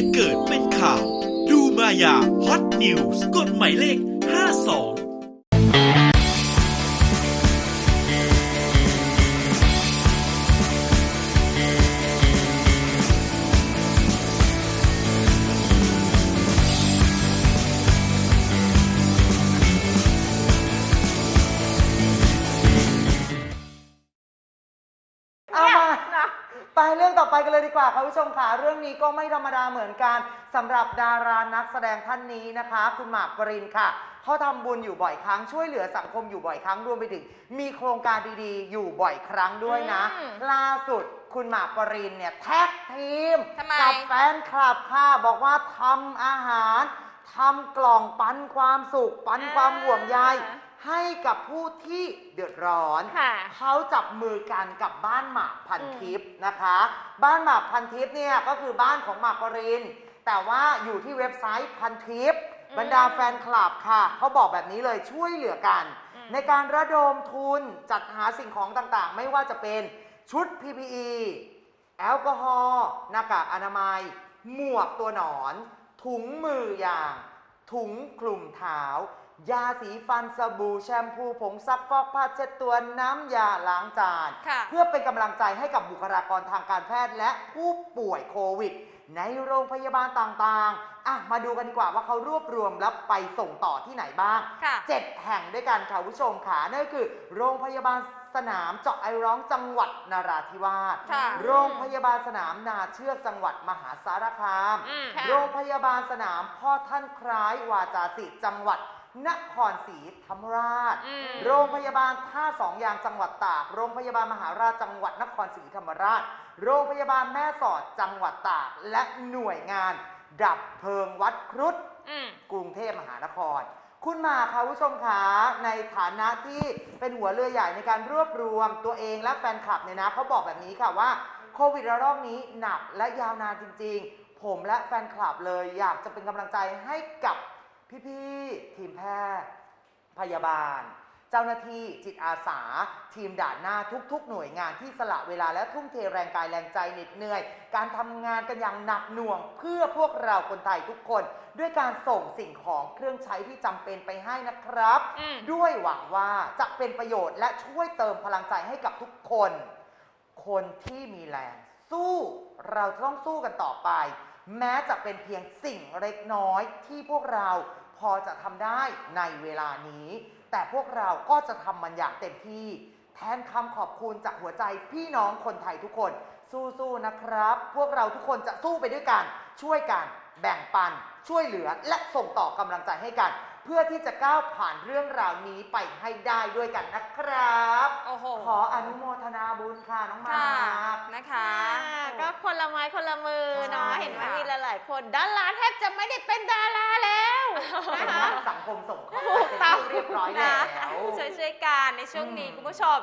ยนเกิดเป็นข่าว ดูมายาฮอตนิวส์กดหมายเลข ไปเรื่องต่อไปกันเลยดีกว่าค่ะคุณผู้ชมค่ะเรื่องนี้ก็ไม่ธรรมดาเหมือนกันสำหรับดารานักแสดงท่านนี้นะคะ คุณหมากปรินค่ะเขาทำบุญอยู่บ่อยครั้งช่วยเหลือสังคมอยู่บ่อยครั้งรวมไปถึง มีโครงการดีๆ อยู่บ่อยครั้งด้วยนะอืมล่าสุดคุณหมากปรินเนี่ยแท็กทีมทำไมกับแฟนคลับค่ะบอกว่าทำอาหารทำกล่องปันความสุข ปันความห่วงใย ให้กับผู้ที่เดือดร้อน ค่ะเขาจับมือกันกับบ้านหมากพันทิพย์นะคะ บ้านหมากพันทิพย์เนี่ยก็คือบ้านของหมากปริน แต่ว่าอยู่ที่เว็บไซต์พันทิพย์อืมบรรดาแฟนคลับค่ะเขาบอกแบบนี้เลยช่วยเหลือกัน อืม ในการระดมทุนจัดหาสิ่งของต่างๆ ไม่ว่าจะเป็นชุด PPE แอลกอฮอล์หน้ากากอนามัย หมวกตัวหนอน ถุงมือยาง ถุงคลุมเท้า ยาสีฟันสบู่แชมพูผงซักฟอกผ้าเช็ดตัวน้ำยาล้างจาน ค่ะ เพื่อเป็นกำลังใจให้กับบุคลากรทางการแพทย์และผู้ป่วยโควิด ในโรงพยาบาลต่างๆ อะ มาดูกันดีกว่าว่าเขารวบรวมแล้วไปส่งต่อที่ไหนบ้าง ค่ะ เจ็ดแห่งด้วยกันค่ะคุณผู้ชมค่ะนั่นก็คือ โรงพยาบาลสนามเจาะไอร้องจังหวัดนราธิวาส ค่ะ โรงพยาบาลสนามนาเชือกจังหวัดมหาสารคาม อืมโรงพยาบาลสนามพ่อท่านคล้ายวาจาศิษย์จังหวัด นครศรีธรรมราช อืม โรงพยาบาลท่าสองยางจังหวัดตาก โรงพยาบาลมหาราชจังหวัดนครศรีธรรมราช โรงพยาบาลแม่สอดจังหวัดตาก และหน่วยงาน ดับเพลิงวัดครุฑ อืม กรุงเทพมหานคร คุณหมากค่ะคุณผู้ชมขาในฐานะที่เป็นหัวเรือใหญ่ในการรวบรวมตัวเองและแฟนคลับเนี่ยนะเขาบอกแบบนี้ค่ะว่าโควิดระลอกนี้หนักและยาวนานจริง ๆ ผมและแฟนคลับเลยอยากจะเป็นกำลังใจให้กับ พี่ๆทีมแพทย์ พยาบาล เจ้าหน้าที่จิตอาสา ทีมด่านหน้าทุก ๆ หน่วยงานที่สละเวลาและทุ่มเทแรงกายแรงใจเหน็ดเหนื่อย การทำงานกันอย่างหนักหน่วง เพื่อพวกเราคนไทยทุกคน ด้วยการส่งสิ่งของเครื่องใช้ที่จำเป็นไปให้นะครับ อืม ด้วยหวังว่าจะเป็นประโยชน์และช่วยเติมพลังใจให้กับทุกคน คนที่มีแรงสู้เราจะต้องสู้กันต่อไป แม้จะเป็นเพียงสิ่งเล็กน้อยที่พวกเรา พอจะทำได้ในเวลานี้ แต่พวกเราก็จะทำมันอย่างเต็มที่ แทนคำขอบคุณจากหัวใจพี่น้องคนไทยทุกคน สู้ๆนะครับ พวกเราทุกคนจะสู้ไปด้วยกัน ช่วยกัน แบ่งปัน ช่วยเหลือ และส่งต่อกำลังใจให้กัน เพื่อที่จะก้าวผ่านเรื่องราวนี้ไปให้ได้ด้วยกันนะครับ โอ้โหขออนุโมทนาบุญค่ะน้องมาค่ะร์ค นะคะอ่าก็คนละไม้คนละมือเนาะใช่ เห็นไหมค่ะมีหลายๆคนดาราแทบจะไม่ได้เป็นดาราแล้วเป็นะนคะนักสังคมสงเคราะห์ถูกเป็นต้องที่เรียบร้อยนะแล้วช่วยช่วยๆกันในช่วงนี้อืม คุณผู้ชม